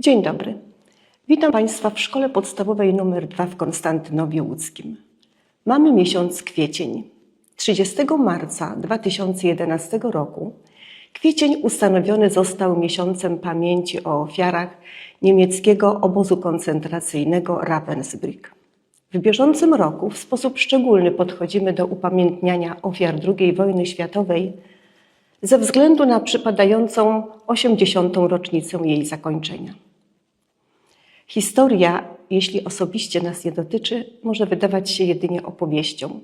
Dzień dobry. Witam Państwa w Szkole Podstawowej nr 2 w Konstantynowie Łódzkim. Mamy miesiąc kwiecień. 30 marca 2011 roku kwiecień ustanowiony został miesiącem pamięci o ofiarach niemieckiego obozu koncentracyjnego Ravensbrück. W bieżącym roku w sposób szczególny podchodzimy do upamiętniania ofiar II wojny światowej ze względu na przypadającą 80. rocznicę jej zakończenia. Historia, jeśli osobiście nas nie dotyczy, może wydawać się jedynie opowieścią,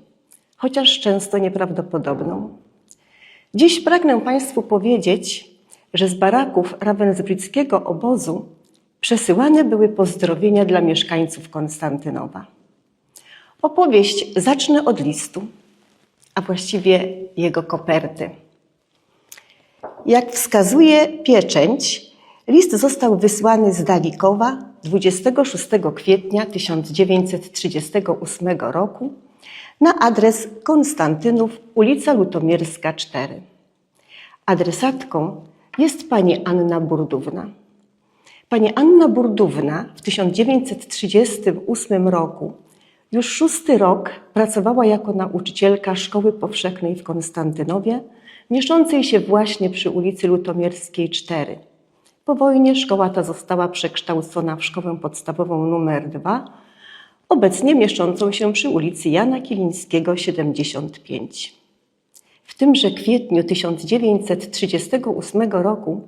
chociaż często nieprawdopodobną. Dziś pragnę Państwu powiedzieć, że z baraków ravensbrückskiego obozu przesyłane były pozdrowienia dla mieszkańców Konstantynowa. Opowieść zacznę od listu, a właściwie jego koperty. Jak wskazuje pieczęć, list został wysłany z Dalikowa 26 kwietnia 1938 roku na adres Konstantynów, ulica Lutomierska 4. Adresatką jest pani Anna Burdówna. Pani Anna Burdówna w 1938 roku już szósty rok pracowała jako nauczycielka Szkoły Powszechnej w Konstantynowie, mieszczącej się właśnie przy ulicy Lutomierskiej 4. Po wojnie szkoła ta została przekształcona w szkołę podstawową nr 2, obecnie mieszczącą się przy ulicy Jana Kilińskiego 75. W tymże kwietniu 1938 roku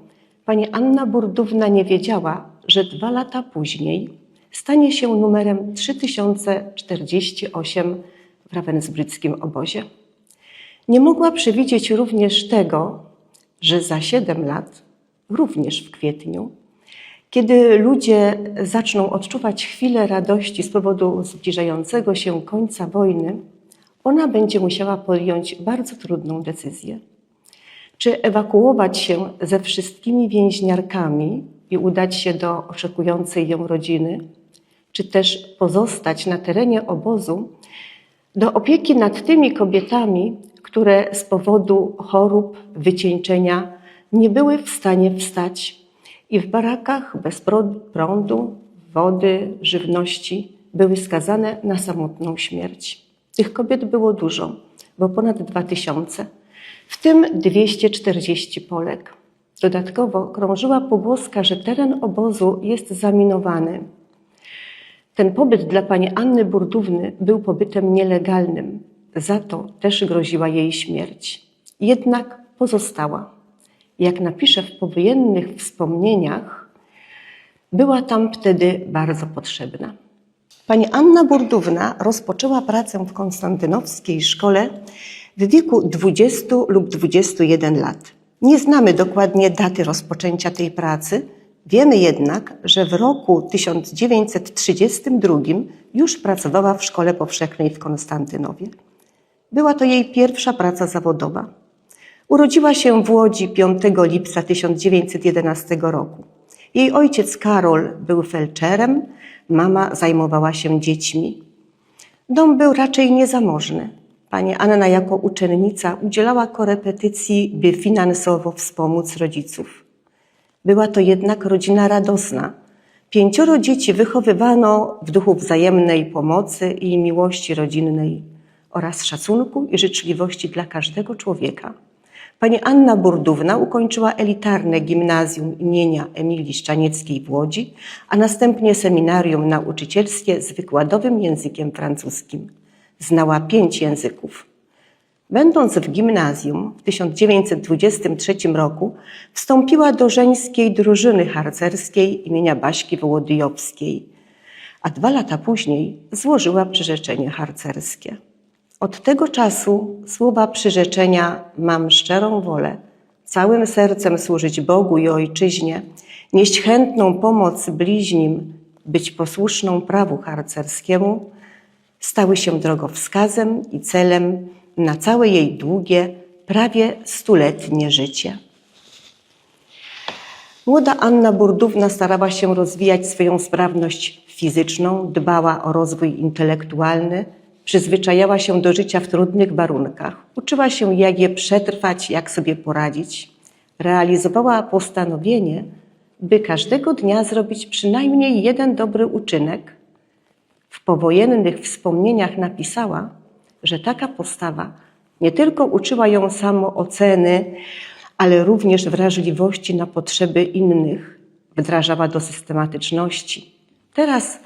pani Anna Burdówna nie wiedziała, że dwa lata później stanie się numerem 3048 w ravensbrückskim obozie. Nie mogła przewidzieć również tego, że za 7 lat, również w kwietniu, kiedy ludzie zaczną odczuwać chwilę radości z powodu zbliżającego się końca wojny, ona będzie musiała podjąć bardzo trudną decyzję. Czy ewakuować się ze wszystkimi więźniarkami i udać się do oczekującej ją rodziny, czy też pozostać na terenie obozu do opieki nad tymi kobietami, które z powodu chorób, wycieńczenia nie były w stanie wstać i w barakach bez prądu, wody, żywności były skazane na samotną śmierć. Tych kobiet było dużo, bo ponad dwa tysiące, w tym 240 Polek. Dodatkowo krążyła pogłoska, że teren obozu jest zaminowany. Ten pobyt dla pani Anny Burdówny był pobytem nielegalnym, za to też groziła jej śmierć. Jednak pozostała. Jak napisze w powojennych wspomnieniach, była tam wtedy bardzo potrzebna. Pani Anna Burdówna rozpoczęła pracę w konstantynowskiej szkole w wieku 20 lub 21 lat. Nie znamy dokładnie daty rozpoczęcia tej pracy, wiemy jednak, że w roku 1932 już pracowała w szkole powszechnej w Konstantynowie. Była to jej pierwsza praca zawodowa. Urodziła się w Łodzi 5 lipca 1911 roku. Jej ojciec Karol był felczerem, mama zajmowała się dziećmi. Dom był raczej niezamożny. Pani Anna jako uczennica udzielała korepetycji, by finansowo wspomóc rodziców. Była to jednak rodzina radosna. Pięcioro dzieci wychowywano w duchu wzajemnej pomocy i miłości rodzinnej oraz szacunku i życzliwości dla każdego człowieka. Pani Anna Burdówna ukończyła elitarne gimnazjum imienia Emilii Szczanieckiej w Łodzi, a następnie seminarium nauczycielskie z wykładowym językiem francuskim. Znała pięć języków. Będąc w gimnazjum w 1923 roku wstąpiła do żeńskiej drużyny harcerskiej imienia Baśki Wołodyjowskiej, a dwa lata później złożyła przyrzeczenie harcerskie. Od tego czasu słowa przyrzeczenia mam szczerą wolę, całym sercem służyć Bogu i Ojczyźnie, nieść chętną pomoc bliźnim, być posłuszną prawu harcerskiemu, stały się drogowskazem i celem na całe jej długie, prawie stuletnie życie. Młoda Anna Burdówna starała się rozwijać swoją sprawność fizyczną, dbała o rozwój intelektualny, przyzwyczajała się do życia w trudnych warunkach. Uczyła się, jak je przetrwać, jak sobie poradzić. Realizowała postanowienie, by każdego dnia zrobić przynajmniej jeden dobry uczynek, w powojennych wspomnieniach napisała, że taka postawa nie tylko uczyła ją samooceny, ale również wrażliwości na potrzeby innych, wdrażała do systematyczności. Teraz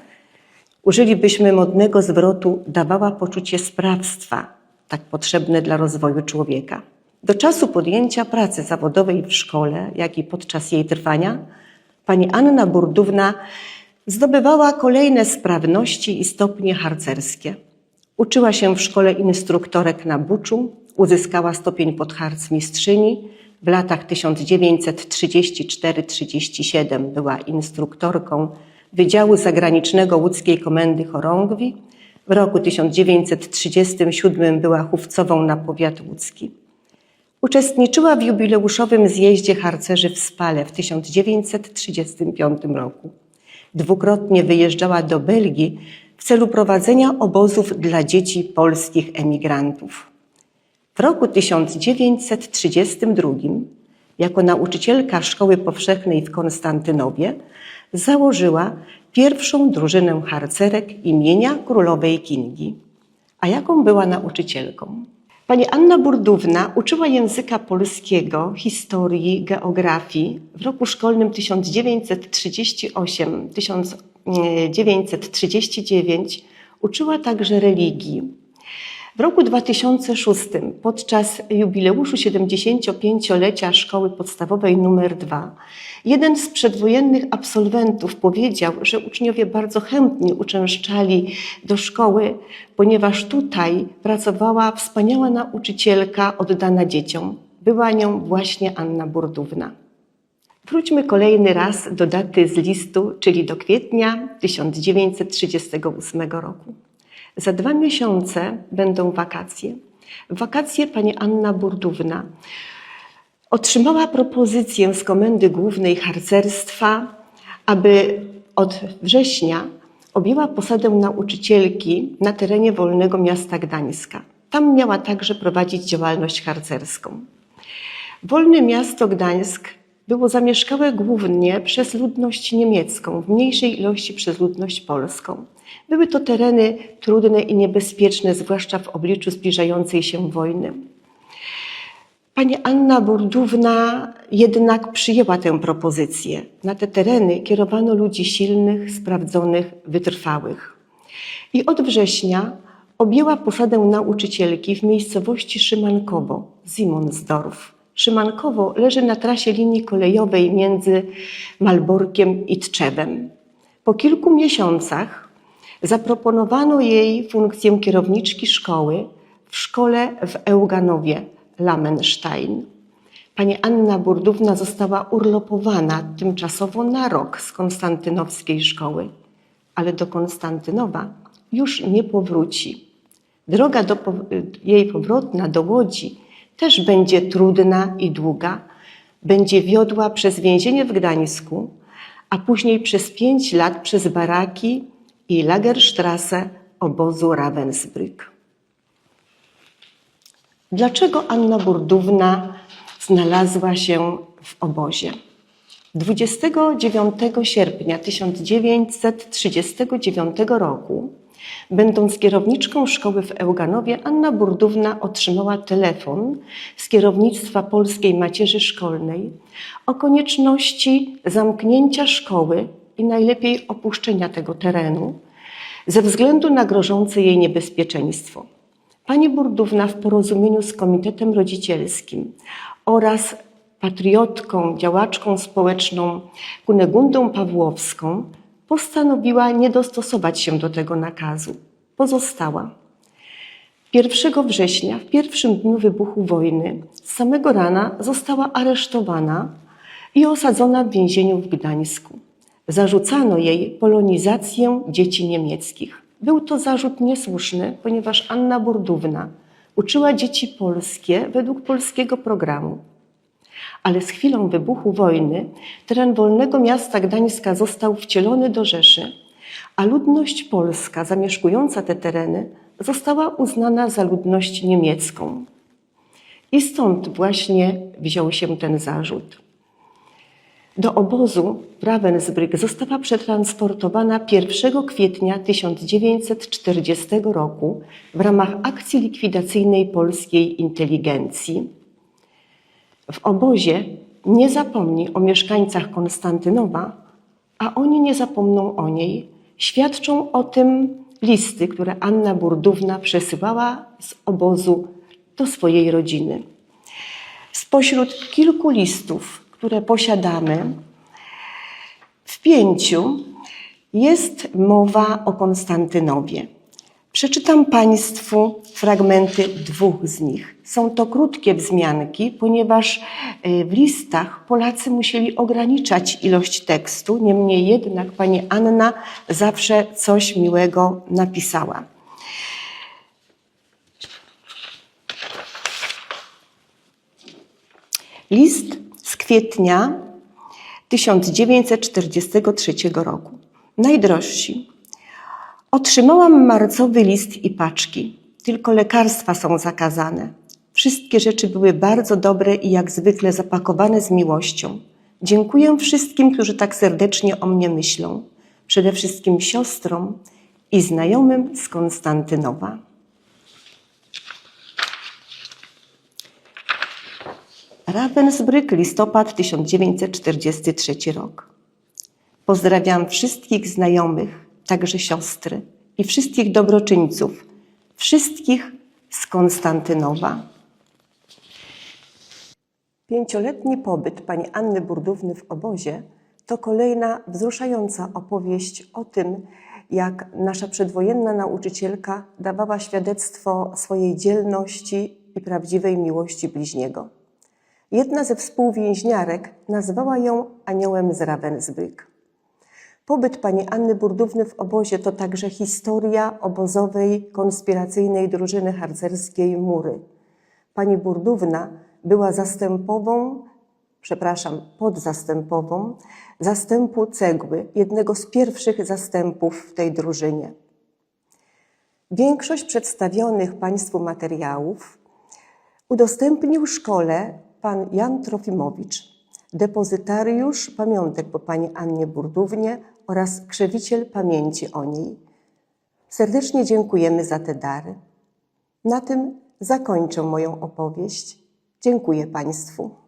użylibyśmy modnego zwrotu, dawała poczucie sprawstwa, tak potrzebne dla rozwoju człowieka. Do czasu podjęcia pracy zawodowej w szkole, jak i podczas jej trwania, pani Anna Burdówna zdobywała kolejne sprawności i stopnie harcerskie. Uczyła się w szkole instruktorek na Buczu, uzyskała stopień podharcmistrzyni. W latach 1934-37 była instruktorką Wydziału Zagranicznego Łódzkiej Komendy Chorągwi. W roku 1937 była chówcową na powiat łódzki. Uczestniczyła w jubileuszowym zjeździe harcerzy w Spale w 1935 roku. Dwukrotnie wyjeżdżała do Belgii w celu prowadzenia obozów dla dzieci polskich emigrantów. W roku 1932 jako nauczycielka szkoły powszechnej w Konstantynowie założyła pierwszą drużynę harcerek imienia królowej Kingi. A jaką była nauczycielką? Pani Anna Burdówna uczyła języka polskiego, historii, geografii w roku szkolnym 1938-1939. Uczyła także religii. W roku 2006 podczas jubileuszu 75-lecia Szkoły Podstawowej nr 2 jeden z przedwojennych absolwentów powiedział, że uczniowie bardzo chętnie uczęszczali do szkoły, ponieważ tutaj pracowała wspaniała nauczycielka oddana dzieciom. Była nią właśnie Anna Burdówna. Wróćmy kolejny raz do daty z listu, czyli do kwietnia 1938 roku. Za dwa miesiące będą wakacje. Wakacje pani Anna Burdówna otrzymała propozycję z Komendy Głównej Harcerstwa, aby od września objęła posadę nauczycielki na terenie Wolnego Miasta Gdańska. Tam miała także prowadzić działalność harcerską. Wolne Miasto Gdańsk było zamieszkałe głównie przez ludność niemiecką, w mniejszej ilości przez ludność polską. Były to tereny trudne i niebezpieczne, zwłaszcza w obliczu zbliżającej się wojny. Pani Anna Burdówna jednak przyjęła tę propozycję. Na te tereny kierowano ludzi silnych, sprawdzonych, wytrwałych. I od września objęła posadę nauczycielki w miejscowości Szymankowo, Simonsdorf. Szymankowo leży na trasie linii kolejowej między Malborkiem i Tczewem. Po kilku miesiącach zaproponowano jej funkcję kierowniczki szkoły w szkole w Euganowie, Lamenstein. Pani Anna Burdówna została urlopowana tymczasowo na rok z konstantynowskiej szkoły, ale do Konstantynowa już nie powróci. Droga do, jej powrotna do Łodzi też będzie trudna i długa. Będzie wiodła przez więzienie w Gdańsku, a później przez pięć lat przez baraki i Lagerstrasse obozu Ravensbrück. Dlaczego Anna Burdówna znalazła się w obozie? 29 sierpnia 1939 roku, będąc kierowniczką szkoły w Euganowie, Anna Burdówna otrzymała telefon z kierownictwa Polskiej Macierzy Szkolnej o konieczności zamknięcia szkoły i najlepiej opuszczenia tego terenu ze względu na grożące jej niebezpieczeństwo. Pani Burdówna w porozumieniu z Komitetem Rodzicielskim oraz patriotką, działaczką społeczną Kunegundą Pawłowską postanowiła nie dostosować się do tego nakazu. Pozostała. 1 września, w pierwszym dniu wybuchu wojny, z samego rana została aresztowana i osadzona w więzieniu w Gdańsku. Zarzucano jej polonizację dzieci niemieckich. Był to zarzut niesłuszny, ponieważ Anna Burdówna uczyła dzieci polskie według polskiego programu. Ale z chwilą wybuchu wojny teren wolnego miasta Gdańska został wcielony do Rzeszy, a ludność polska zamieszkująca te tereny została uznana za ludność niemiecką. I stąd właśnie wziął się ten zarzut. Do obozu Ravensbrück została przetransportowana 1 kwietnia 1940 roku w ramach akcji likwidacyjnej polskiej inteligencji. W obozie nie zapomni o mieszkańcach Konstantynowa, a oni nie zapomną o niej. Świadczą o tym listy, które Anna Burdówna przesyłała z obozu do swojej rodziny. Spośród kilku listów, które posiadamy, w pięciu jest mowa o Konstantynowie. Przeczytam Państwu fragmenty dwóch z nich. Są to krótkie wzmianki, ponieważ y, w listach Polacy musieli ograniczać ilość tekstu, niemniej jednak pani Anna zawsze coś miłego napisała. List z kwietnia 1943 roku. Najdrożsi. Otrzymałam marcowy list i paczki. Tylko lekarstwa są zakazane. Wszystkie rzeczy były bardzo dobre i jak zwykle zapakowane z miłością. Dziękuję wszystkim, którzy tak serdecznie o mnie myślą. Przede wszystkim siostrom i znajomym z Konstantynowa. Ravensbrück, listopad 1943 rok. Pozdrawiam wszystkich znajomych, także siostry i wszystkich dobroczyńców, wszystkich z Konstantynowa. Pięcioletni pobyt pani Anny Burdówny w obozie to kolejna wzruszająca opowieść o tym, jak nasza przedwojenna nauczycielka dawała świadectwo swojej dzielności i prawdziwej miłości bliźniego. Jedna ze współwięźniarek nazwała ją aniołem z Ravensbrück. Pobyt pani Anny Burdówny w obozie to także historia obozowej konspiracyjnej drużyny harcerskiej Mury. Pani Burdówna była zastępową, przepraszam, podzastępową zastępu cegły, jednego z pierwszych zastępów w tej drużynie. Większość przedstawionych Państwu materiałów udostępnił szkole pan Jan Trofimowicz, depozytariusz pamiątek po pani Annie Burdównie oraz krzewiciel pamięci o niej. Serdecznie dziękujemy za te dary. Na tym zakończę moją opowieść. Dziękuję Państwu.